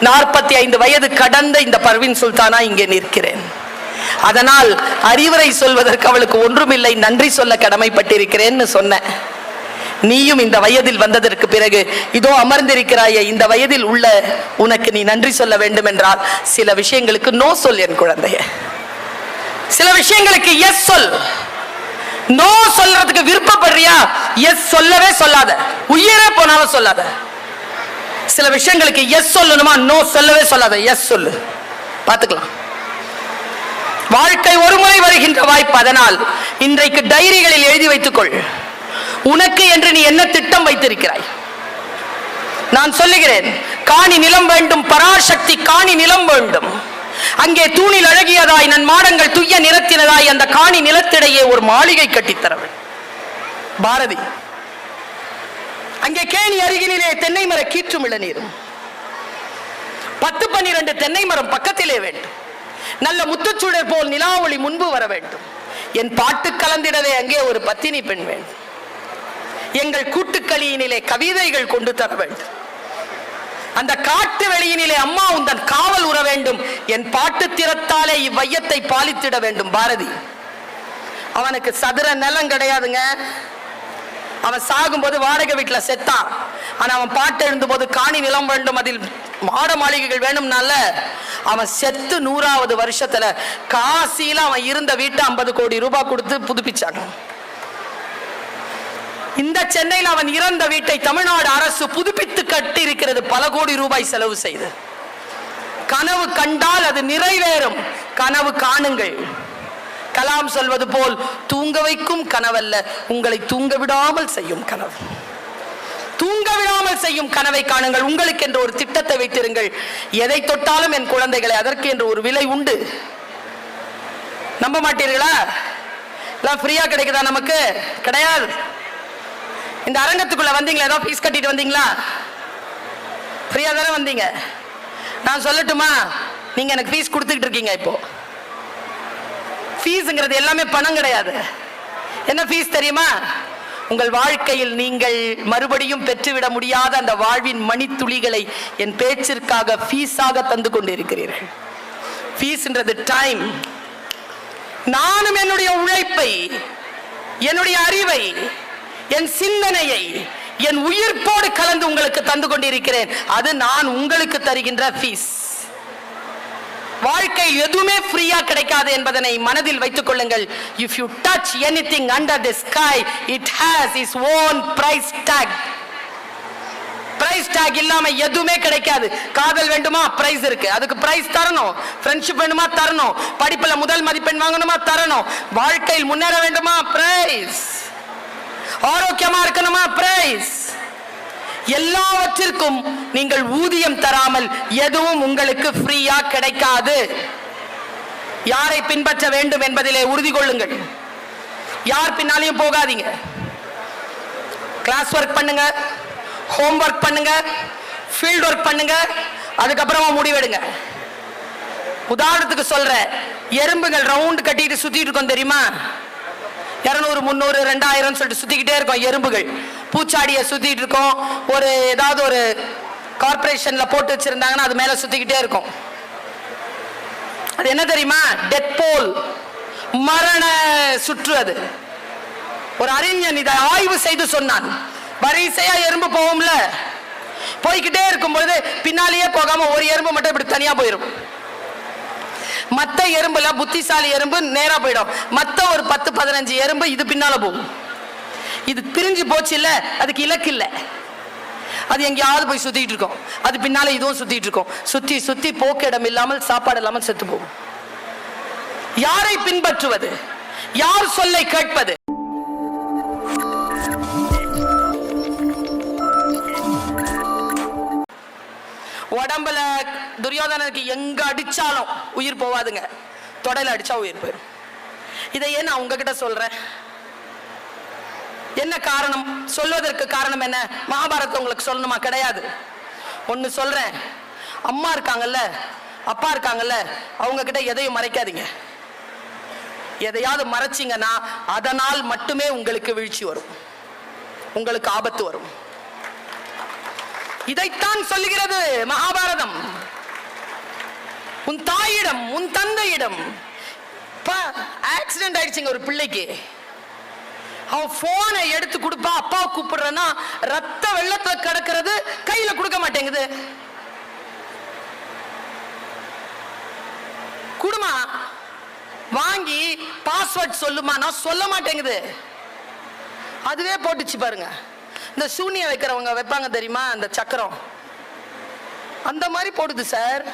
நாற்பத்தி ஐந்து வயது கடந்த இந்த பர்வின் சுல்தானா இங்கே நிற்கிறேன். அதனால் அறிவுரை சொல்வதற்கு அவளுக்கு ஒன்றுமில்லை நன்றி சொல்ல கடமைப்பட்டிருக்கிறேன்னு சொன்னேன். நீயும் இந்த வயதில் வந்ததற்கு பிறகு இதோ அமர்ந்திருக்கிறாயே இந்த வயதில் உள்ள உனக்கு நீ நன்றி சொல்ல வேண்டும் என்றால் சில விஷயங்களுக்கு நோ சொல் என் குழந்தைய. சில விஷயங்களுக்கு எஸ் சொல். நோ சொல்றதுக்கு விருப்பப்படுறியா? எஸ் சொல்லவே சொல்லாத. உயிரே போனாலும் சொல்லாத. சில விஷயங்களுக்கு எஸ் சொல்லணுமா? நோ சொல்லவே சொல்லாத. எஸ் சொல்லு. பார்த்துக்கலாம். வாழ்க்கை ஒருமுறை வருகின்ற வாய்ப்பு. அதனால் இன்றைக்கு டைரிகளில் எழுதி வைத்துக்கொள். உனக்கு என்று நீ என்ன திட்டம் வைத்திருக்கிறாய்? நான் சொல்லுகிறேன் காணி நிலம் வேண்டும் பராசக்தி காணி நிலம் வேண்டும். அங்கே தூணில் அழகியதாய் நன் மாடங்கள் துய்ய நிறத்தினதாய் அந்த காணி நிலத்திடையே ஒரு மாளிகை கட்டித்தரவன். பாரதி அங்கே கேணி அருகிலே தென்னை மர கீற்றும் இளநீரும். பத்து பன்னிரண்டு தென்னை மரம் பக்கத்திலே வேண்டும். நல்ல முத்துச்சூடர் போல் நிலாவொளி முன்பு வர வேண்டும். என் பாட்டு கலந்திடவே அங்கே ஒரு பத்தினி பெண் வேண்டும். எங்கள் கூட்டுக்களியினிலே கவிதைகள் கொண்டு தர வேண்டும். அந்த காட்டு வெளியினிலே அம்மா உந்தன் காவல் உற வேண்டும். என் பாட்டு திறத்தாலே இவ்வையத்தை பாலித்திட வேண்டும் பாரதி. அவனுக்கு சதுர நிலம் கிடையாதுங்க. அவன் சாகும்போது வாடகை வீட்டில் செத்தான். ஆனால் அவன் பாட்டு எழுந்தபோது காணி நிலம் வேண்டும் அதில் மாட மாளிகைகள் வேணும்னால அவன் செத்து நூறாவது வருஷத்துல காசியில அவன் இருந்த வீட்டை ஐம்பது கோடி ரூபாய் கொடுத்து புதுப்பிச்சாங்க. இந்த சென்னையில் அவன் இறந்த வீட்டை தமிழ்நாடு அரசு புதுப்பித்து கட்டி இருக்கிறது பல கோடி ரூபாய் செலவு செய்து. கனவு கண்டால் அது நிறைவேறும். கனவு காணுங்கள். கலாம் சொல்வது போல் தூங்க வைக்கும் கனவல்ல உங்களை தூங்க விடாமல் செய்யும் கனவு. தூங்க விடாமல் செய்யும் கனவை காணுங்கள். உங்களுக்கு என்று ஒரு திட்டத்தை வைத்திருங்கள். எதை தொட்டாலும் என் குழந்தைகளை அதற்கு என்று ஒரு விலை உண்டு. நம்ப மாட்டீர்களா? எல்லாம் ஃப்ரீயா கிடைக்குதா நமக்கு? கிடையாது. இந்த அரங்கத்துக்குள்ள வந்தீங்களா? ஏதோ ஃபீஸ் கட்டிட்டு வந்தீங்களா? ஃப்ரீயா தானே வந்தீங்க. நான் சொல்லட்டுமா? நீங்க எனக்கு ஃபீஸ் கொடுத்துக்கிட்டு இருக்கீங்க இப்போ. ஃபீஸுங்கிறது எல்லாமே பணம் கிடையாது. என்ன ஃபீஸ் தெரியுமா? உங்கள் வாழ்க்கையில் நீங்கள் மறுபடியும் பெற்றுவிட முடியாத அந்த வாழ்வின் மணித்துளிகளை என் பேச்சிற்காக ஃபீஸாக தந்து கொண்டிருக்கிறீர்கள். ஃபீஸ்ன்றது டைம் நானும் என்னுடைய உழைப்பை என்னுடைய அறிவை என் சிந்தனையை என் உயிர்ப்போடு கலந்து உங்களுக்கு தந்து கொண்டிருக்கிறேன். அது நான் உங்களுக்கு தருகின்ற ஃபீஸ் வாழ்க்கை எதுவுமே ஃப்ரீயா கிடைக்காது என்பதனை மனதில் வைத்துக் கொள்ளுங்கள். If you touch anything under the sky it has is own price tag price tag இல்லாம எதுவுமே கிடைக்காது. காதல் வேண்டுமா? பிரைஸ் இருக்கு. அதுக்கு பிரைஸ் தரணும். ஃப்ரெண்ட்ஷிப் வேண்டுமா? தரணும். படிப்புல முதல் மதிப்பெண் வாங்கணுமா? தரணும். வாழ்க்கையில் முன்னேற வேண்டுமா? பிரைஸ் ஆரோக்கியமா இருக்கணுமா? பிரைஸ் எல்லாவற்றிற்கும் நீங்கள் ஊதியம் தராமல் எதுவும் உங்களுக்கு ஃப்ரீயா கிடைக்காது. யாரை பின்பற்ற வேண்டும் என்பதிலே உறுதி கொள்ளுங்கள். யார் பின்னாலையும் போகாதீங்க. கிளாஸ் ஒர்க் பண்ணுங்க ஹோம் ஒர்க் பண்ணுங்க ஃபீல்ட் ஒர்க் பண்ணுங்க அதுக்கப்புறமா முடிவெடுங்க. உதாரணத்துக்கு சொல்றேன் எறும்புகள் ரவுண்ட் கட்டிட்டு சுத்திட்டு இருக்கோம் தெரியுமா? இரநூறு முந்நூறு ரெண்டாயிரம் சொல்லிட்டு சுத்திக்கிட்டே இருக்கோம் எறும்புகள். பூச்சாடியை சுற்றிட்டு இருக்கோம். ஒரு ஏதாவது ஒரு கார்பரேஷனில் போட்டு வச்சுருந்தாங்கன்னா அது மேலே சுற்றிக்கிட்டே இருக்கும். அது என்ன தெரியுமா? டெத் போல் மரண சுற்று அது. ஒரு அறிஞன் இதை ஆய்வு செய்து சொன்னான். வரிசையா எறும்பு போகும்ல. போய்கிட்டே இருக்கும்பொழுது பின்னாலேயே போகாம ஒரு எறும்பு மட்டும் இப்படி தனியா போயிடும் மத்த எறும்புல புத்திசாலி எறும்பு நேரா போயிடும். மத்த ஒரு பத்து பதினஞ்சு எறும்பு இது பின்னால போகும். இது பிரிஞ்சு போச்சு இல்ல அதுக்கு இலக்கு இல்ல. அது எங்கேயாவது போய் சுத்திட்டு இருக்கோம். அது பின்னால இதுவும் சுத்திட்டு இருக்கோம். சுத்தி சுத்தி போக்கு இடம் இல்லாமல் சாப்பாடு இல்லாமல் செத்து போகும். யாரை பின்பற்றுவது? யார் சொல்லை கேட்பது? உடம்புல துரியோதனனுக்கு எங்க அடிச்சாலும் உயிர் போவாதுங்க. தொடையில அடிச்சா உயிர் போயிடும் இதை ஏன் நான் உங்ககிட்ட சொல்றேன்? என்ன காரணம்? சொல்வதற்கு காரணம் என்ன? மகாபாரதம் உங்களுக்கு சொல்லணுமா? கிடையாது. ஒன்று சொல்கிறேன் அம்மா இருக்காங்கல்ல அப்பா இருக்காங்கல்ல அவங்க கிட்ட எதையும் மறைக்காதீங்க. எதையாவது மறைச்சிங்கன்னா அதனால் மட்டுமே உங்களுக்கு வீழ்ச்சி வரும். உங்களுக்கு ஆபத்து வரும். இதைத்தான் சொல்லுகிறது மகாபாரதம். உன் தாயிடம் உன் தந்தையிடம் ஆக்சிடென்ட் ஆயிடுச்சுங்க ஒரு பிள்ளைக்கு. அவன் போனை எடுத்து கொடுப்பா அப்பா கூப்பிடுறேன்னா ரத்த வெள்ளத்துல கிடக்கிறது கையில கொடுக்க மாட்டேங்குது. குடுமா? வாங்கி பாஸ்வேர்ட் சொல்லுமா? நான் சொல்ல மாட்டேங்குது. அதுவே போட்டுச்சு பாருங்க. இந்த சூனிய வைக்கிறவங்க வைப்பாங்க தெரியுமா? அந்த சக்கரம். அந்த மாதிரி போடுது சார்.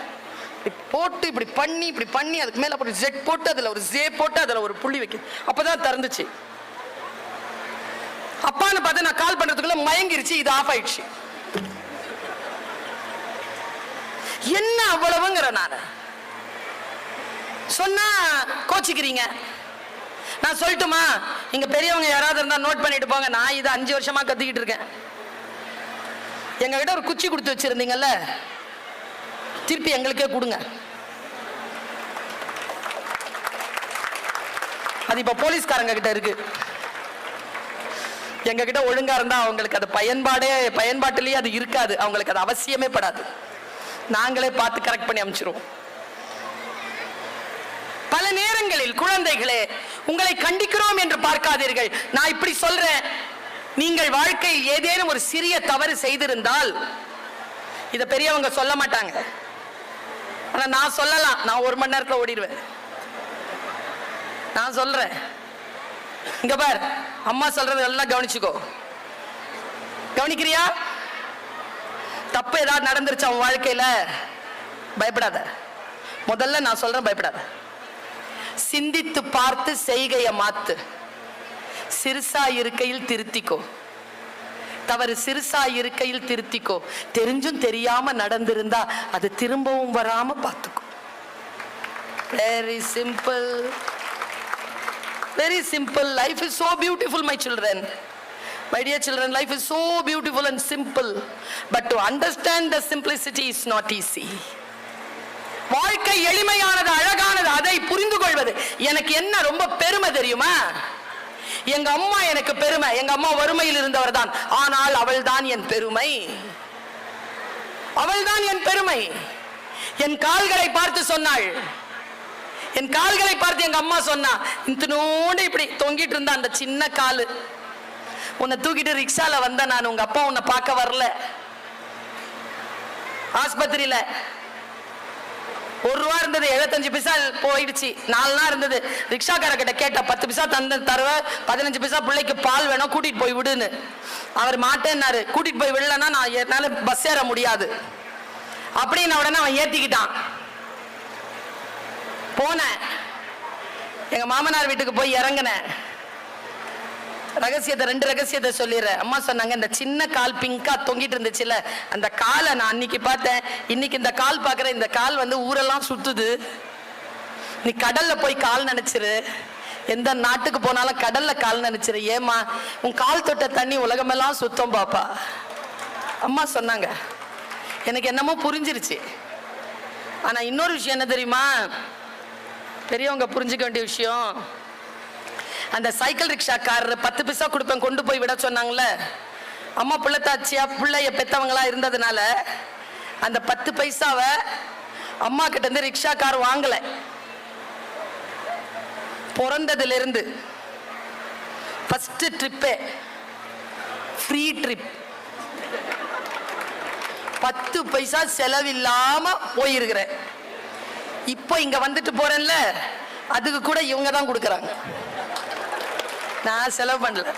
போட்டு இப்படி பண்ணி இப்படி பண்ணி அதுக்கு மேல போட்டு ஜெட் போட்டு அதுல ஒரு ஜே போட்டு அதுல ஒரு புள்ளி வைக்க. அப்பதான் திறந்துச்சு. அப்பான்னு பார்த்து நான் கால் பண்றதுக்குள்ள மயங்கிருச்சு இது ஆஃப் ஆயிடுச்சு. என்ன அவ்வளவுங்கிற நான்? சொன்னா கோச்சிக்கிறீங்க. நான் சொல்லட்டுமா? இங்க பெரியவங்க யாராவது இருந்தா நோட் பண்ணிட்டு போங்க. நான் இதை அஞ்சு வருஷமா கத்திக்கிட்டு இருக்கேன். எங்க கிட்ட ஒரு குச்சி கொடுத்து வச்சிருந்தீங்கல்ல? திருப்பி எங்களுக்கே கொடுங்க. அது இப்ப போலீஸ்காரங்க கிட்ட இருக்கு. எங்ககிட்ட ஒழுங்கா இருந்தா அவங்களுக்கு அது பயன்பாடே பயன்பாட்டிலேயே அது இருக்காது. அவங்களுக்கு அது அவசியமே படாது. நாங்களே பார்த்து கரெக்ட் பண்ணி அமைச்சிருவோம். பல நேரங்களில் குழந்தைகளே உங்களை கண்டிக்கிறோம் என்று பார்க்காதீர்கள். நான் இப்படி சொல்றேன். நீங்கள் வாழ்க்கையில் ஏதேனும் ஒரு சிறிய தவறு செய்திருந்தால் இதை பெரியவங்க சொல்ல மாட்டாங்க. ஆனா நான் சொல்லலாம். நான் ஒரு மணி நேரத்தில் ஓடிடுவேன். நான் சொல்றேன். இங்க பார். அம்மா சொல்றது எல்லாம் கவனிச்சுக்கோ. கவனிக்கிறியா? தப்பு ஏதாவது நடந்துருச்சு அவன் வாழ்க்கையில? பயப்படாத. முதல்ல நான் சொல்றேன் பயப்படாத. சிந்தித்து பார்த்து செய்கைய மாத்து. சிறுசா இருக்கையில் திருத்திக்கோ. தவறு சிறுசா இருக்கையில் திருத்திக்கோ. தெரிஞ்சும் தெரியாம நடந்திருந்தா அது திரும்பவும் வராம பார்த்துக்கோ. Very simple very simple life is so beautiful my children my dear children life is so beautiful and simple but to understand the simplicity is not easy வாழ்க்கை எளிமையானது அழகானது அதை புரிந்து கொள்வது எனக்கு என்ன ரொம்ப பெருமை தெரியுமா? எங்க அம்மா எனக்கு பெருமை. எங்க அம்மா வறுமையில் இருந்தவர் தான் ஆனால் அவள் தான் என் பெருமை. அவள் தான் என் பெருமை. என் கால்களை பார்த்து சொன்னாள். என் கால்களை பார்த்து எங்க அம்மா சொன்னா இத்தினோண்டு இப்படி தொங்கிட்டு இருந்த அந்த சின்ன கால். உன்னை தூக்கிட்டு ரிக்ஷால வந்த நான் உங்க அப்பா உன்னை பார்க்க வரல. ஆஸ்பத்திரியில ஒரு ரூபா இருந்தது எழுபத்தஞ்சு பைசா போயிடுச்சு. நாலு நாள் இருந்தது. ரிக்ஷாக்கார கிட்ட கேட்ட பத்து பைசா தந்து தருவ பதினஞ்சு பைசா பிள்ளைக்கு பால் வேணும் கூட்டிட்டு போய் விடுன்னு. அவர் மாட்டேன்னாரு. கூட்டிட்டு போய் விடலன்னா நான் என்னால பஸ் ஏற முடியாது. அப்படின்னு உடனே அவன் ஏத்திக்கிட்டான். போனேன். எங்க மாமனார் வீட்டுக்கு போய் இறங்கினேன். ரகசியத்தை ரெண்டு ரகசியத்தை சொல்லிடுறேன். அம்மா சொன்னாங்க இந்த சின்ன கால் பிங்கா தொங்கிட்டு இருந்துச்சுல அந்த காலை நான் அன்னைக்கு பார்த்தேன். இன்னைக்கு இந்த கால் பார்க்குறேன் இந்த கால் வந்து ஊரெல்லாம் சுத்துது. நீ கடல்ல போய் கால் நினைச்சிரு. எந்த நாட்டுக்கு போனாலும் கடல்ல கால் நினைச்சிரு. ஏமா உன் கால் தொட்ட தண்ணி உலகமெல்லாம் சுத்தம் பாப்பா. அம்மா சொன்னாங்க. எனக்கு என்னமோ புரிஞ்சிருச்சு. ஆனா இன்னொரு விஷயம் என்ன தெரியுமா? பெரியவங்க புரிஞ்சுக்க வேண்டிய விஷயம். அந்த சைக்கிள் ரிக்ஷாக்காரர் பத்து பைசா கொடுப்பேன் கொண்டு போய் விட சொன்னாங்களே அம்மா பிள்ளைத்தாச்சியா பிள்ளைய பெத்தவங்களா இருந்ததுனால அந்த பத்து பைசாவை அம்மா கிட்ட இருந்து ரிக்ஷாக்கார் வாங்கல. பிறந்ததுல இருந்து ஃபர்ஸ்ட் ட்ரிப்பே ஃப்ரீ ட்ரிப் பத்து பைசா செலவில்லாம போயிருக்கிறேன். இப்போ இங்க வந்துட்டு போறேன்ல அதுக்கு கூட இவங்க தான் கொடுக்குறாங்க. நான் செலவு பண்ணல.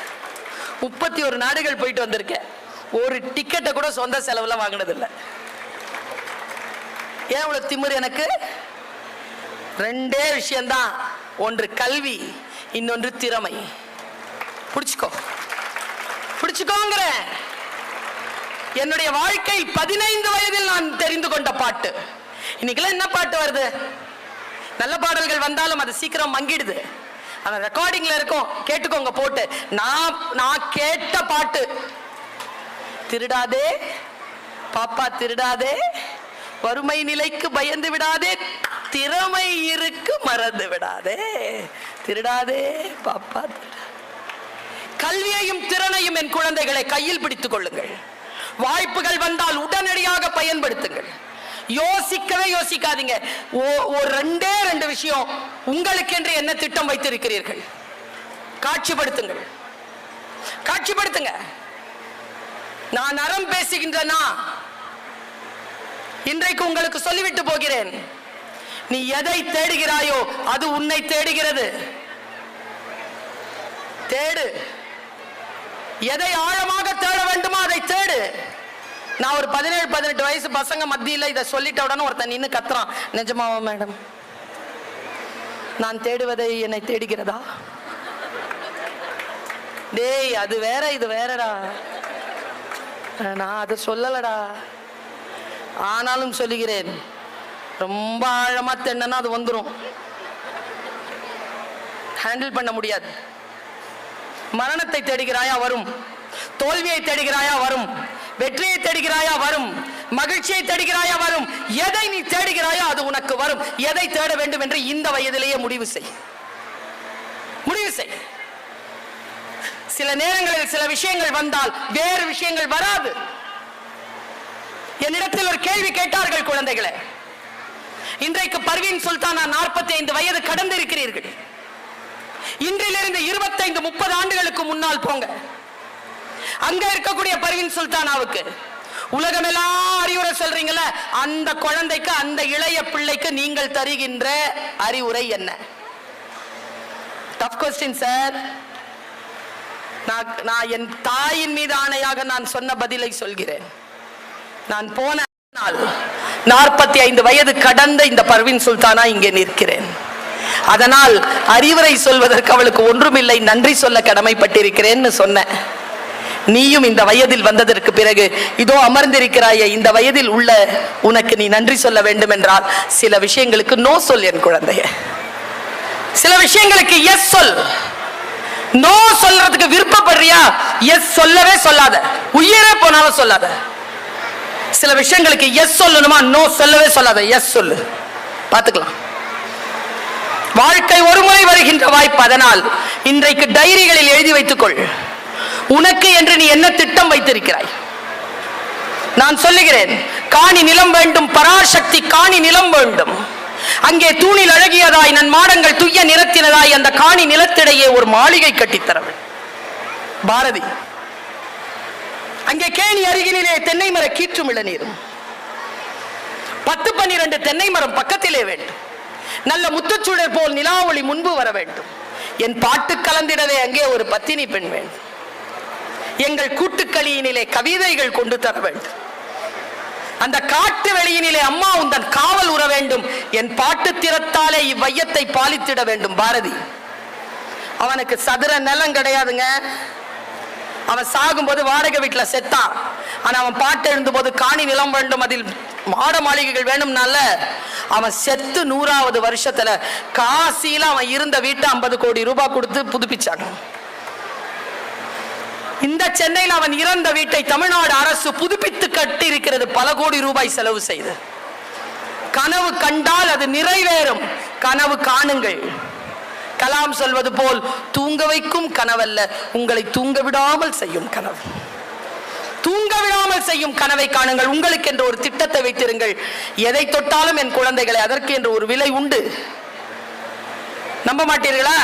முப்பத்தி ஒரு நாடுகள் போயிட்டு வந்திருக்கேன். ஒரு டிக்கெட்டை கூட சொந்த செலவுல வாங்கினதில்லை. ஏன் இவ்வளோ திமிர் எனக்கு? ரெண்டே விஷயம்தான். ஒன்று கல்வி இன்னொன்று திறமை. பிடிச்சிக்கோ. பிடிச்சிக்கோங்கிற என்னுடைய வாழ்க்கை பதினைந்து வயதில் நான் தெரிந்து கொண்ட பாட்டு. இன்னைக்கெல்லாம் என்ன பாட்டு வருது? நல்ல பாடல்கள் வந்தாலும் அது சீக்கிரம் மங்கிடுது. அந்த ரெக்கார்டிங்ல இருக்கும். கேட்டுக்கோங்க போட்டு. நான் நான் கேட்ட பாட்டு. திருடாதே பாப்பா திருடாதே வறுமை நிலைக்கு பயந்து விடாதே திறமை இருக்கு மறந்து விடாதே. திருடாதே பாப்பா கல்வியையும் திறனையும் என் குழந்தைகளை கையில் பிடித்துக் கொள்ளுங்கள். வாய்ப்புகள் வந்தால் உடனடியாக பயன்படுத்துங்கள். யோசிக்கவே யோசிக்காதீங்க. ஒரு ரெண்டே ரெண்டு விஷயம் உங்களுக்கென்று என்ன திட்டம் வைத்திருக்கிறீர்கள்? காட்சிப்படுத்துங்கள். காட்சிப்படுத்துங்க. நான் அறம் பேசுகின்றனா? இன்றைக்கு உங்களுக்கு சொல்லிவிட்டு போகிறேன். நீ எதை தேடுகிறாயோ அது உன்னை தேடுகிறது. தேடு. எதை ஆழமாக தேட வேண்டுமோ அதை தேடு. நான் ஒரு பதினேழு பதினெட்டு வயசு பசங்க மத்தியில் இதை சொல்லிட்ட உடனே ஒருத்தன் நின்று கத்துறான். நிஜமாவா மேடம்? நான் தேடுவதை என்னை தேடுகிறதா? டேய் அது வேற இது வேறடா. நான் அதை சொல்லலடா. ஆனாலும் சொல்லுகிறேன். ரொம்ப ஆழமா தென்னா அது வந்துடும் ஹேண்டில் பண்ண முடியாது. மரணத்தை தேடுகிறாயா வரும். தோல்வியை தேடுகிறாயா வரும். வெற்றியை தேடுகிறாயா வரும் மகிழ்ச்சியை தேடுகிறாயா வரும் எதை நீ தேடுகிறாயோ அது உனக்கு வரும். எதை தேட வேண்டும் என்று இந்த வயதிலேயே முடிவு செய். முடிவு செய். சில நேரங்களில் சில விஷயங்கள் வந்தால் வேறு விஷயங்கள் வராது. என்னிடத்தில் ஒரு கேள்வி கேட்டார்கள் குழந்தைகளே. இன்றைக்கு பர்வீன் சுல்தானா நாற்பத்தி ஐந்து வயது கடந்திருக்கிறீர்கள். இன்றிலிருந்து இருபத்தைந்து முப்பது ஆண்டுகளுக்கு முன்னால் போங்க. அங்க இருக்கக்கூடிய பர்வீன் சுல்தானாவுக்கு. உலகமெல்லாம் அறிவுரை சொல்றீங்கள அந்த குழந்தைக்கு அந்த இளைய பிள்ளைக்கு நீங்கள் தருகின்ற அறிவுரை என்ன? டஃப் கொஸ்டின் சார் நான் நான் என் தாயின் மீது ஆணையாக நான் சொன்ன பதிலை சொல்கிறேன். நான் போன நாள் நாற்பத்தி ஐந்து வயது கடந்த இந்த பர்வின் சுல்தானா இங்கே நிற்கிறேன். அதனால் அறிவுரை சொல்வதற்கு அவளுக்கு ஒன்றுமில்லை நன்றி சொல்ல கடமைப்பட்டிருக்கிறேன்னு சொன்னேன். நீயும் இந்த வயதில் வந்ததற்கு பிறகு இதோ அமர்ந்திருக்கிறாயே இந்த வயதில் உள்ள உனக்கு நீ நன்றி சொல்ல வேண்டும் என்றால் சில விஷயங்களுக்கு நோ சொல் என் குழந்தைய. சில விஷயங்களுக்கு எஸ் சொல். நோ சொல்றதுக்கு விருப்பப்படுறியா? எஸ் சொல்லவே சொல்லாத. உயிரே போனாலும் சொல்லாத. சில விஷயங்களுக்கு எஸ் சொல்லணுமா? நோ சொல்லவே சொல்லாத. எஸ் சொல்லு. பாத்துக்கலாம் வாழ்க்கை ஒரு முறை வருகின்ற வாய்ப்பு. அதனால் இன்றைக்கு டைரிகளில் எழுதி வைத்துக்கொள். உனக்கு என்று நீ என்ன திட்டம் வைத்திருக்கிறாய்? நான் சொல்லுகிறேன் காணி நிலம் வேண்டும் பராசக்தி காணி நிலம் வேண்டும். அங்கே தூணில் அழகியதாய் நன் மாடங்கள் துய்ய நிறத்தினதாய் அந்த காணி நிலத்திடையே ஒரு மாளிகை கட்டித்தர பாரதி அங்கே கேணி அருகிலே தென்னை மர கீற்றும் இளநீரும். பத்து பன்னிரண்டு தென்னை மரம் பக்கத்திலே வேண்டும். நல்ல முத்துச்சூழல் போல் நிலாவொளி முன்பு வர வேண்டும். என் பாட்டு கலந்திடவே அங்கே ஒரு பத்தினி பெண் வேண்டும். எங்கள் கூட்டுக்களியினிலே கவிதைகள் கொண்டு தர வேண்டும். அந்த காட்டு வெளியினிலே அம்மா உந்தன் காவல் உற வேண்டும். என் பாட்டு திறத்தாலே இவ்வையத்தை பாலித்திட வேண்டும் பாரதி. அவனுக்கு சதுர நிலம் கிடையாதுங்க. அவன் சாகும்போது வாடகை வீட்டில் செத்தான் ஆனால் அவன் பாட்டு எழுந்தபோது காணி நிலம் வேண்டும் அதில் மாட மாளிகைகள் வேணும்னால அவன் செத்து நூறாவது வருஷத்துல காசியில அவன் இருந்த வீட்டை ஐம்பது கோடி ரூபாய் கொடுத்து புதுப்பிச்சாங்க. இந்த சென்னையில் அவன் இறந்த வீட்டை தமிழ்நாடு அரசு புதுப்பித்து கட்டி இருக்கிறது பல கோடி ரூபாய் செலவு செய்து. கனவு கண்டால் அது நிறைவேறும். கனவு காணுங்கள். கலாம் சொல்வது போல் தூங்க வைக்கும் கனவல்ல உங்களை தூங்க விடாமல் செய்யும் கனவு. தூங்க விடாமல் செய்யும் கனவை காணுங்கள். உங்களுக்கு என்று ஒரு திட்டத்தை வைத்திருங்கள். எதை தொட்டாலும் என் குழந்தைகளை அதற்கு என்று ஒரு விலை உண்டு. நம்ப மாட்டீர்களா?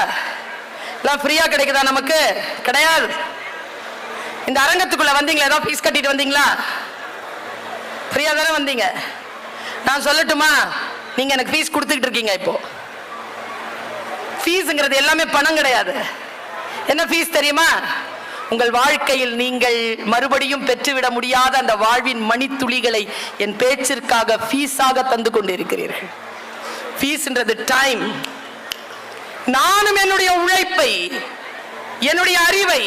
எல்லாம் ஃப்ரீயா கிடைக்குதா நமக்கு? கிடையாது. இந்த அரங்கத்துக்குள்ள வந்தீங்களா? ஏதோ ஃபீஸ் கட்டிட்டு வந்தீங்களா? ஃப்ரீயா தானே வந்தீங்க. நான் சொல்லட்டுமா? நீங்க எனக்கு ஃபீஸ் கொடுத்துக்கிட்டு இருக்கீங்க இப்போ. ஃபீஸுங்கிறது எல்லாமே பணம் கிடையாது. என்ன ஃபீஸ் தெரியுமா? உங்கள் வாழ்க்கையில் நீங்கள் மறுபடியும் பெற்றுவிட முடியாத அந்த வாழ்வின் மணித்துளிகளை என் பேச்சிற்காக ஃபீஸாக தந்து கொண்டிருக்கிறீர்கள். ஃபீஸ்ன்றது டைம் நானும் என்னுடைய உழைப்பை என்னுடைய அறிவை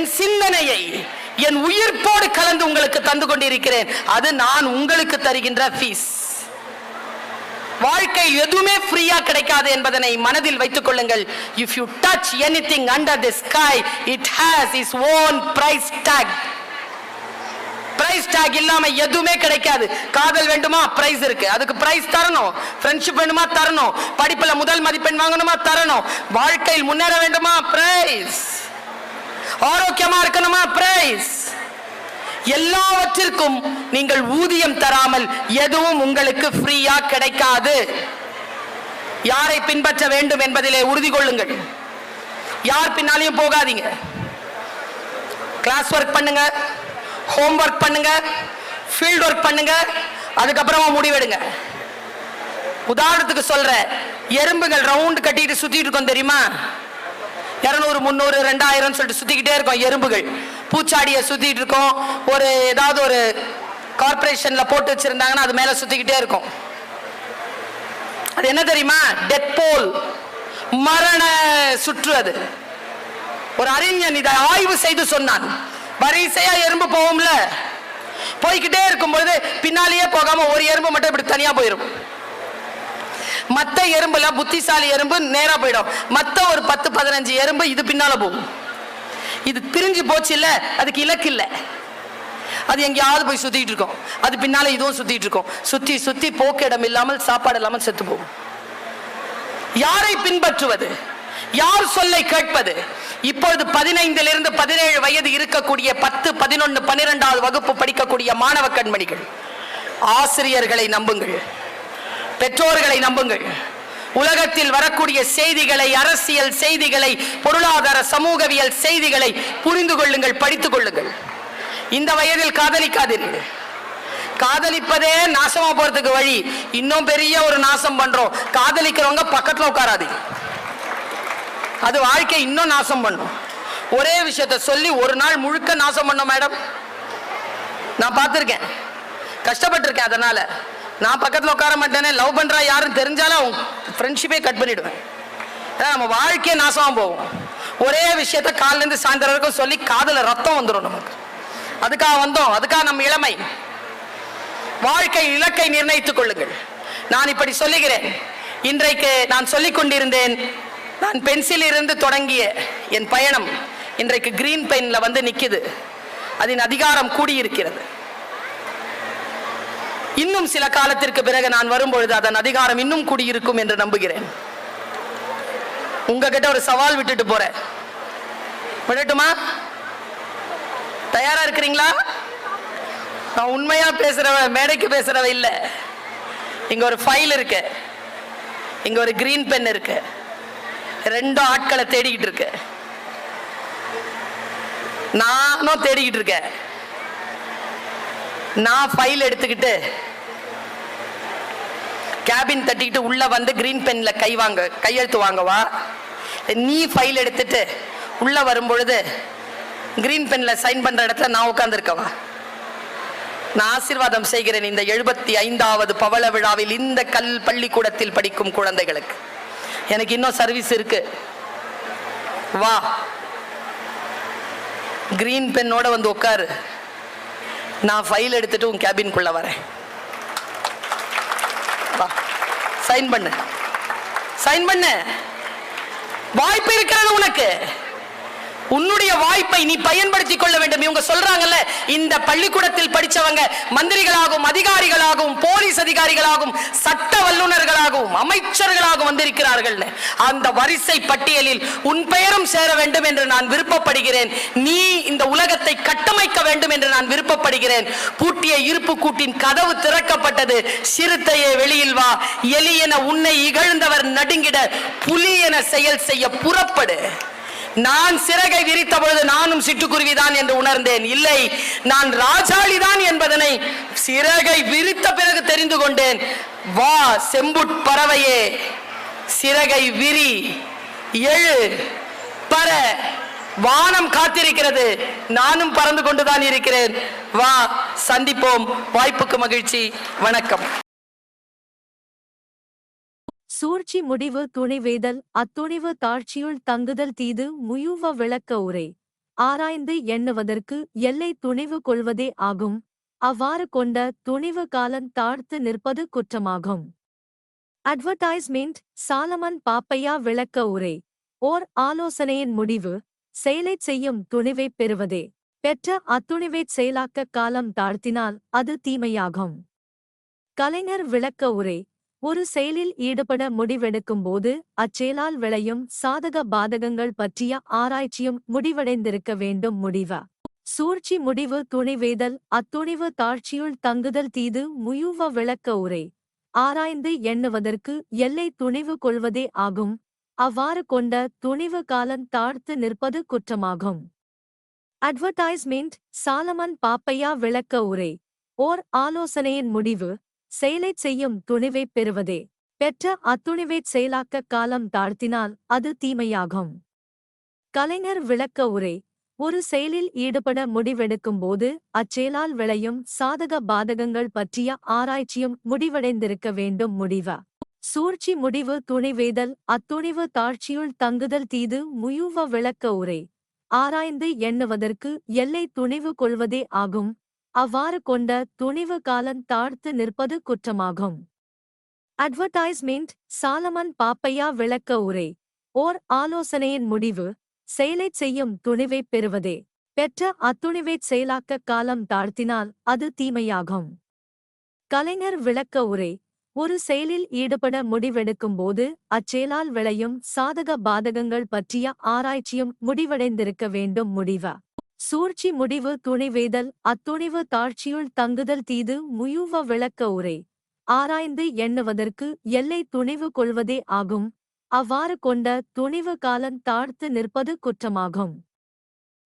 என் சிந்தனையை என் உயிர்ப்போடு கலந்து உங்களுக்கு தந்து கொண்டிருக்கிறேன். அது நான் உங்களுக்கு தருகின்ற ஃபீஸ் வாழ்க்கை எதுவுமே ஃப்ரீயா கிடைக்காது என்பதனை மனதில் வைத்துக் கொள்ளுங்கள். If you touch anything under the sky it has is own price tag price tag இல்லாம எதுவுமே கிடைக்காது. காதல் வேண்டுமா? பிரைஸ் இருக்கு. அதுக்கு பிரைஸ் தரணும். ஃப்ரெண்ட்ஷிப் வேண்டுமா? தரணும். படிப்புல முதல் மதிப்பெண் வாங்கணுமா? தரணும். வாழ்க்கையில் முன்னேற வேண்டுமா? பிரைஸ் ஆரோக்கியமா இருக்கணுமா? பிரைஸ் எல்லாவற்றிற்கும் நீங்கள் ஊதியம் தராமல் எதுவும் உங்களுக்கு ஃப்ரீயா கிடைக்காது. யாரை பின்பற்ற வேண்டும் என்பதிலே உறுதி கொள்ளுங்கள். யார் பின்னாலையும் போகாதீங்க. கிளாஸ் ஒர்க் பண்ணுங்க. ஹோம் ஒர்க் பண்ணுங்க. ஃபீல்ட் ஒர்க் பண்ணுங்க. அதுக்கப்புறமா முடிவெடுங்க. உதாரணத்துக்கு சொல்ற எறும்புகள் ரவுண்ட் கட்டிட்டு சுத்திட்டு இருக்கோம் தெரியுமா? இரநூறு முந்நூறு ரெண்டாயிரம் சொல்லிட்டு சுத்திக்கிட்டே இருக்கும் எறும்புகள். பூச்சாடியை சுத்திட்டு இருக்கோம். ஒரு ஏதாவது ஒரு கார்பரேஷன்ல போட்டு வச்சிருந்தாங்கன்னா அது மேல சுத்திக்கிட்டே இருக்கும். அது என்ன தெரியுமா? டெத் போல் மரண சுற்று அது. ஒரு அறிஞன் இதை ஆய்வு செய்து சொன்னான். வரிசையா எறும்பு போகும்ல? போய்கிட்டே இருக்கும் பொழுது பின்னாலேயே போகாம ஒரு எறும்பு மட்டும் இப்படி தனியா போயிடும் மத்த எறும்புல புத்திசாலி எறும்பு நேரா போயிடும். மத்த ஒரு பத்து பதினஞ்சு எறும்பு இது பின்னால போகும். இது பிரிஞ்சு போச்சு இல்ல அதுக்கு இலக்கு இல்ல. அது எங்கேயாவது போய் சுத்திட்டு இருக்கோம். அது பின்னால இதுவும் சுத்திட்டு இருக்கோம். சுத்தி சுத்தி போக்கிடம் இல்லாமல் சாப்பாடு இல்லாமல் செத்து போகும். யாரை பின்பற்றுவது? யார் சொல்லை கேட்பது? இப்பொழுது பதினைந்திலிருந்து பதினேழு வயது இருக்கக்கூடிய பத்து பதினொன்று பன்னிரெண்டாவது வகுப்பு படிக்கக்கூடிய மாணவ கண்மணிகள் ஆசிரியர்களை நம்புங்கள். பெற்றோர்களை நம்புங்கள். உலகத்தில் வரக்கூடிய செய்திகளை அரசியல் செய்திகளை பொருளாதார சமூகவியல் செய்திகளை புரிந்து கொள்ளுங்கள் படித்துக் கொள்ளுங்கள். இந்த வயதில் காதலிக்காதீர்கள் காதலிப்பதே நாசமா போறதுக்கு வழி. இன்னும் பெரிய ஒரு நாசம் பண்றோம். காதலிக்கிறவங்க பக்கத்துல உட்காராதீங்க அது வாழ்க்கை இன்னும் நாசம் பண்ணும். ஒரே விஷயத்த சொல்லி ஒரு நாள் முழுக்க நாசம் பண்ணோம் மேடம். நான் பார்த்துருக்கேன். கஷ்டப்பட்டிருக்கேன் அதனால. நான் பக்கத்தில் உட்கார மாட்டேனே. லவ் பண்ணுறா யாருன்னு தெரிஞ்சாலும் அவங்க ஃப்ரெண்ட்ஷிப்பே கட் பண்ணிவிடுவேன் ஏன்னா நம்ம வாழ்க்கையே நாசமாக போகும். ஒரே விஷயத்த காலிலேருந்து சாயந்தரம் வரைக்கும் சொல்லி காதில் ரத்தம் வந்துடும் நமக்கு. அதுக்காக வந்தோம். அதுக்காக நம்ம இளமை. வாழ்க்கை இலக்கை நிர்ணயித்துக் கொள்ளுங்கள். நான் இப்படி சொல்லுகிறேன். இன்றைக்கு நான் சொல்லிக் கொண்டிருந்தேன் நான் பென்சில் இருந்து தொடங்கிய என் பயணம் இன்றைக்கு கிரீன் பெயினில் வந்து நிற்கிது அதன் அதிகாரம் கூடியிருக்கிறது. இன்னும் சில காலத்திற்கு பிறகு நான் வரும்பொழுது அதன் அதிகாரம் இன்னும் கூடியிருக்கும் என்று நம்புகிறேன். உங்ககிட்ட ஒரு சவால் விட்டுட்டு போறேன். விடட்டுமா? தயாரா இருக்கிறீங்களா? நான் உண்மையா பேசுறவ மேடைக்கு பேசுறவ இல்ல. இங்க ஒரு ஃபைல் இருக்கு. இங்க ஒரு கிரீன் பென் இருக்கு. ரெண்டு ஆட்களை தேடிக்கிட்டு இருக்கு. நானும் தேடிக்கிட்டு இருக்கேன். நான் ஃபைல் எடுத்துக்கிட்டு கேபின் தட்டிக்கிட்டு உள்ள வந்து கிரீன் பென்ல கை வாங்க கையெழுத்து வாங்கவா நீ ஃபைல் எடுத்துட்டு உள்ள வரும்பொழுது கிரீன் பென்ல சைன் பண்ற இடத்துல நான் உட்காந்துருக்கவா நான் ஆசீர்வாதம் செய்கிறேன் இந்த எழுபத்தி ஐந்தாவது பவள விழாவில் இந்த கல் பள்ளிக்கூடத்தில் படிக்கும் குழந்தைகளுக்கு. எனக்கு இன்னும் சர்வீஸ் இருக்கு. வா. கிரீன் பென்னோட வந்து உட்காரு. நான் ஃபைல் எடுத்துட்டு உன் கேபின்குள்ள வரேன். வா. சைன் பண்ணு. சைன் பண்ணு. வாய்ப்பு இருக்கிறது உனக்கு. உன்னுடைய வாய்ப்பை நீ பயன்படுத்திக் கொள்ள வேண்டும். இவங்க சொல்றாங்கல்ல இந்த பள்ளிக்கூடத்தில் படிச்சவங்க மந்திரிகளாகவும் அதிகாரிகளாகவும் போலீஸ் அதிகாரிகளாகவும் சட்ட வல்லுநர்களாகவும் அமைச்சர்களாகவும் வந்திருக்கிறார்கள் அந்த வரிசை பட்டியலில் உன் பெயரும் சேர வேண்டும் என்று நான் விருப்பப்படுகிறேன். நீ இந்த உலகத்தை கட்டமைக்க வேண்டும் என்று நான் விருப்பப்படுகிறேன். பூட்டிய இருப்பு கூட்டின் கதவு திறக்கப்பட்டது. சிறுத்தையே வெளியில் வா. எலி என உன்னை இகழ்ந்தவர் நடுங்கிட புலி என செயல் செய்ய புறப்படு. நான் சிறகை விரித்த பொழுது நானும் சிட்டுக்குருவிதான் என்று உணர்ந்தேன். இல்லை நான் ராஜாளிதான் என்பதனை சிறகை விரித்த பிறகு தெரிந்து கொண்டேன். வா செம்புட் பறவையே சிறகை விரி எழு பற வானம் காத்திருக்கிறது. நானும் பறந்து கொண்டுதான் இருக்கிறேன். வா சந்திப்போம். வாய்ப்புக்கு மகிழ்ச்சி. வணக்கம். சூழ்ச்சி முடிவு துணிவேதல் அத்துணிவு தாழ்ச்சியுள் தங்குதல் தீது முயுவ விளக்க உரை. ஆராய்ந்து எண்ணுவதற்கு எல்லை துணிவு கொள்வதே ஆகும். அவ்வாறு கொண்ட துணிவு காலம் தாழ்த்து நிற்பது குற்றமாகும். அட்வர்டைஸ்மெண்ட் சாலமன் பாப்பையா விளக்க உரை. ஓர் ஆலோசனையின் முடிவு செயலைச் செய்யும் துணிவைப் பெறுவதே. பெற்ற அத்துணிவைச் செயலாக்க காலம் தாழ்த்தினால் அது தீமையாகும். கலைஞர் விளக்க உரை. ஒரு செயலில் ஈடுபட முடிவெடுக்கும்போது அச்செயலால் விளையும் சாதக பாதகங்கள் பற்றிய ஆராய்ச்சியும் முடிவடைந்திருக்க வேண்டும் முடிவா? சூழ்ச்சி முடிவு துணிவேதல் அத்துணிவு தாழ்ச்சியுள் தங்குதல் தீது முயுவ விளக்க உரை. ஆராய்ந்து எண்ணுவதற்கு எல்லை துணிவு கொள்வதே ஆகும். அவ்வாறு கொண்ட துணிவு காலம் தாழ்த்து நிற்பது குற்றமாகும். அட்வர்டைஸ்மெண்ட் சாலமன் பாப்பையா விளக்க உரை. ஓர் ஆலோசனையின் முடிவு. செயலைச் செய்யும் துணிவைப் பெறுவதே. பெற்ற அத்துணிவைச் செயலாக்க காலம் தாழ்த்தினால் அது தீமையாகும். கலைஞர் விளக்க உரை. ஒரு செயலில் ஈடுபட முடிவெடுக்கும்போது அச்செயலால் விளையும் சாதக பாதகங்கள் பற்றிய ஆராய்ச்சியும் முடிவடைந்திருக்க வேண்டும் முடிவ. சூழ்ச்சி முடிவு துணிவேதல். அத்துணிவு தாழ்ச்சியுள் தங்குதல் தீது முயுவ விளக்க உரை. ஆராய்ந்து எண்ணுவதற்கு எல்லை துணிவு கொள்வதே ஆகும். அவ்வாறு கொண்ட துணிவு காலன் தாழ்த்து நிற்பது குற்றமாகும். அட்வர்டைஸ்மெண்ட் சாலமன் பாப்பையா விளக்க உரை. ஓர் ஆலோசனையின் முடிவு செயலைச் செய்யும் துணிவைப் பெறுவதே. பெற்ற அத்துணிவைச் செயலாக்க காலம் தாழ்த்தினால் அது தீமையாகும். கலைஞர் விளக்க உரை. ஒரு செயலில் ஈடுபட முடிவெடுக்கும்போது அச்செயலால் விளையும் சாதக பாதகங்கள் பற்றிய ஆராய்ச்சியும் முடிவடைந்திருக்க வேண்டும் முடிவா? சூழ்ச்சி முடிவு துணிவேதல் அத்துணிவு தாழ்ச்சியுள் தங்குதல் தீது முயுவ விளக்க உரை. ஆராய்ந்து எண்ணுவதற்கு எல்லை துணிவு கொள்வதே ஆகும். அவ்வாறு கொண்ட துணிவு காலம் தாழ்த்து நிற்பது குற்றமாகும்.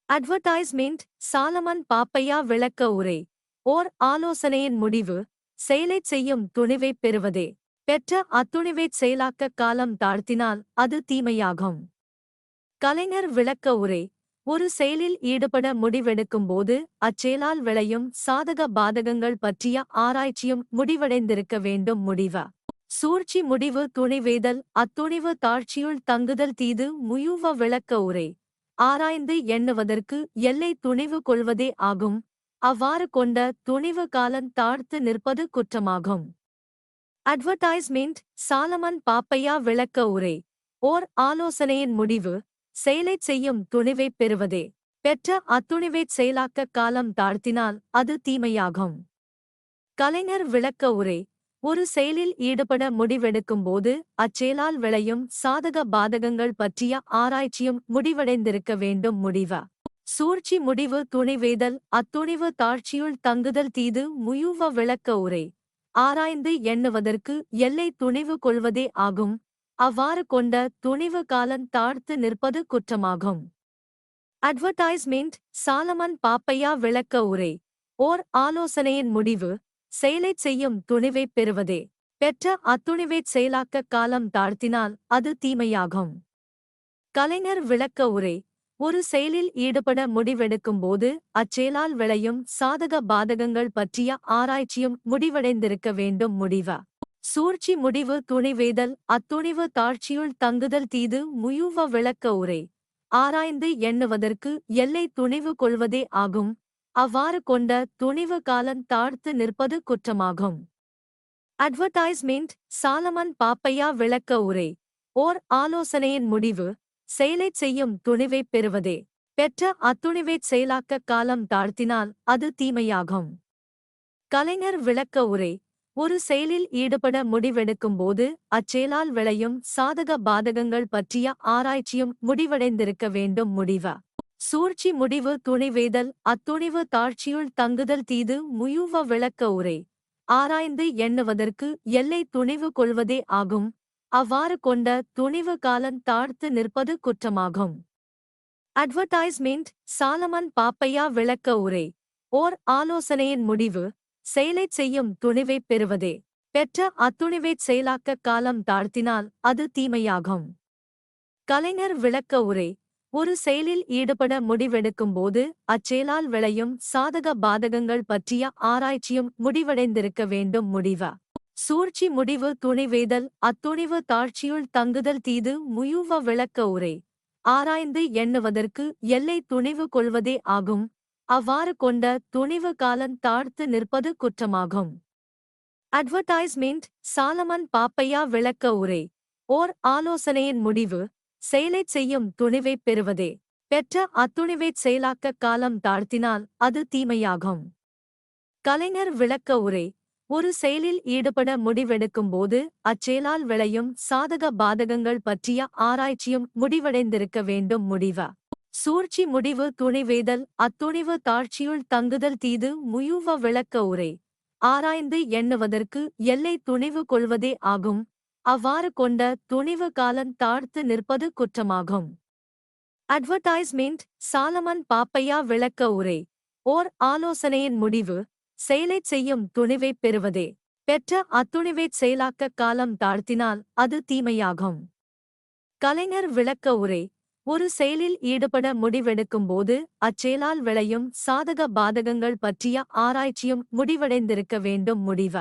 அட்வர்டைஸ்மெண்ட் சாலமன் பாப்பையா விளக்க உரை. ஓர் ஆலோசனையின் முடிவு செயலைச் செய்யும் துணிவைப் பெறுவதே. பெற்ற அத்துணிவைச் செயலாக்க காலம் தாழ்த்தினால் அது தீமையாகும். கலைஞர் விளக்க உரை. ஒரு செயலில் ஈடுபட முடிவெடுக்கும்போது அச்செயலால் விளையும் சாதக பாதகங்கள் பற்றிய ஆராய்ச்சியும் முடிவடைந்திருக்க வேண்டும் முடிவா? சூழ்ச்சி முடிவு துணிவேதல் அத்துணிவு தாழ்ச்சியுள் தங்குதல் தீது முயுவ விளக்க உரை. ஆராய்ந்து எண்ணுவதற்கு எல்லை துணிவு கொள்வதே ஆகும். அவ்வாறு கொண்ட துணிவு காலம் தாழ்த்து நிற்பது குற்றமாகும். அட்வர்டைஸ்மெண்ட் சாலமன் பாப்பையா விளக்க உரை. ஓர் ஆலோசனையின் முடிவு. செயலைச் செய்யும் துணிவைப் பெறுவதே. பெற்ற அத்துணிவைச் செயலாக்க காலம் தாழ்த்தினால் அது தீமையாகும். கலைஞர் விளக்க உரை. ஒரு செயலில் ஈடுபட முடிவெடுக்கும்போது அச்செயலால் விளையும் சாதக பாதகங்கள் பற்றிய ஆராய்ச்சியும் முடிவடைந்திருக்க வேண்டும் முடிவ. சூழ்ச்சி முடிவு துணிவேதல். அத்துணிவு தாழ்ச்சியுள் தங்குதல் தீது முயுவ விளக்க உரை. ஆராய்ந்து எண்ணுவதற்கு எல்லை துணிவு கொள்வதே ஆகும். அவ்வாறு கொண்ட துணிவு காலன் தாழ்த்து நிற்பது குற்றமாகும். அட்வர்டைஸ்மெண்ட் சாலமன் பாப்பையா விளக்க உரை. ஓர் ஆலோசனையின் முடிவு செயலைச் செய்யும் துணிவைப் பெறுவதே. பெற்ற அத்துணிவைச் செயலாக்க காலம் தாழ்த்தினால் அது தீமையாகும். கலைஞர் விளக்க உரை. ஒரு செயலில் ஈடுபட முடிவெடுக்கும்போது அச்செயலால் விளையும் சாதக பாதகங்கள் பற்றிய ஆராய்ச்சியும் முடிவடைந்திருக்க வேண்டும் முடிவா? சூழ்ச்சி முடிவு துணிவேதல் அத்துணிவு தாழ்ச்சியுள் தங்குதல் தீது முயுவ விளக்க உரை. ஆராய்ந்து எண்ணுவதற்கு எல்லை துணிவு கொள்வதே ஆகும். அவ்வாறு கொண்ட துணிவு காலம் தாழ்த்து நிற்பது குற்றமாகும். அட்வர்டைஸ்மெண்ட் சாலமன் பாப்பையா விளக்க உரை. ஓர் ஆலோசனையின் முடிவு செயலைச் செய்யும் துணிவைப் பெறுவதே. பெற்ற அத்துணிவைச் செயலாக்க காலம் தாழ்த்தினால் அது தீமையாகும். கலைஞர் விளக்க உரை. ஒரு செயலில் ஈடுபட முடிவெடுக்கும்போது அச்செயலால் விளையும் சாதக பாதகங்கள் பற்றிய ஆராய்ச்சியும் முடிவடைந்திருக்க வேண்டும் முடிவா? சூழ்ச்சி முடிவு துணிவேதல் அத்துணிவு தாழ்ச்சியுள் தங்குதல் தீது முயுவ விளக்க உரை. ஆராய்ந்து எண்ணுவதற்கு எல்லை துணிவு கொள்வதே ஆகும். அவ்வாறு கொண்ட துணிவு காலம் தாழ்த்து நிற்பது குற்றமாகும். அட்வர்டைஸ்மெண்ட் சாலமன் பாப்பையா விளக்க உரை. ஓர் ஆலோசனையின் முடிவு. செயலைச் செய்யும் துணிவைப் பெறுவதே. பெற்ற அத்துணிவைச் செயலாக்க காலம் தாழ்த்தினால் அது தீமையாகும். கலைஞர் விளக்க உரை. ஒரு செயலில் ஈடுபட முடிவெடுக்கும்போது அச்செயலால் விளையும் சாதக பாதகங்கள் பற்றிய ஆராய்ச்சியும் முடிவடைந்திருக்க வேண்டும் முடிவ. சூழ்ச்சி முடிவு துணிவேதல் அத்துணிவு தாழ்ச்சியுள் தங்குதல் தீது முயுவ விளக்க உரை. ஆராய்ந்து எண்ணுவதற்கு எல்லை துணிவு கொள்வதே ஆகும். அவ்வாறு கொண்ட துணிவு காலன் தாழ்த்து நிற்பது குற்றமாகும். அட்வர்டைஸ்மெண்ட் சாலமன் பாப்பையா விளக்க உரை. ஓர் ஆலோசனையின் முடிவு செயலைச் செய்யும் துணிவைப் பெறுவதே. பெற்ற அத்துணிவைச் செயலாக்க காலம் தாழ்த்தினால் அது தீமையாகும். கலைஞர் விளக்க உரை. ஒரு செயலில் ஈடுபட முடிவெடுக்கும்போது அச்செயலால் விளையும் சாதக பாதகங்கள் பற்றிய ஆராய்ச்சியும் முடிவடைந்திருக்க வேண்டும் முடிவா? சூழ்ச்சி முடிவு துணிவேதல் அத்துணிவு தாழ்ச்சியுள் தங்குதல் தீது முயுவ விளக்க உரை. ஆராய்ந்து எண்ணுவதற்கு எல்லை துணிவு கொள்வதே ஆகும். அவ்வாறு கொண்ட துணிவு காலம் தாழ்த்து நிற்பது குற்றமாகும். அட்வர்டைஸ்மெண்ட் சாலமன் பாப்பையா விளக்க உரை. ஓர் ஆலோசனையின் முடிவு செயலைச் செய்யும் துணிவைப் பெறுவதே. பெற்ற அத்துணிவைச் செயலாக்க காலம் தாழ்த்தினால் அது தீமையாகும். கலைஞர் விளக்க உரை. ஒரு செயலில் ஈடுபட முடிவெடுக்கும்போது அச்செயலால் விளையும் சாதக பாதகங்கள் பற்றிய ஆராய்ச்சியும் முடிவடைந்திருக்க வேண்டும் முடிவ?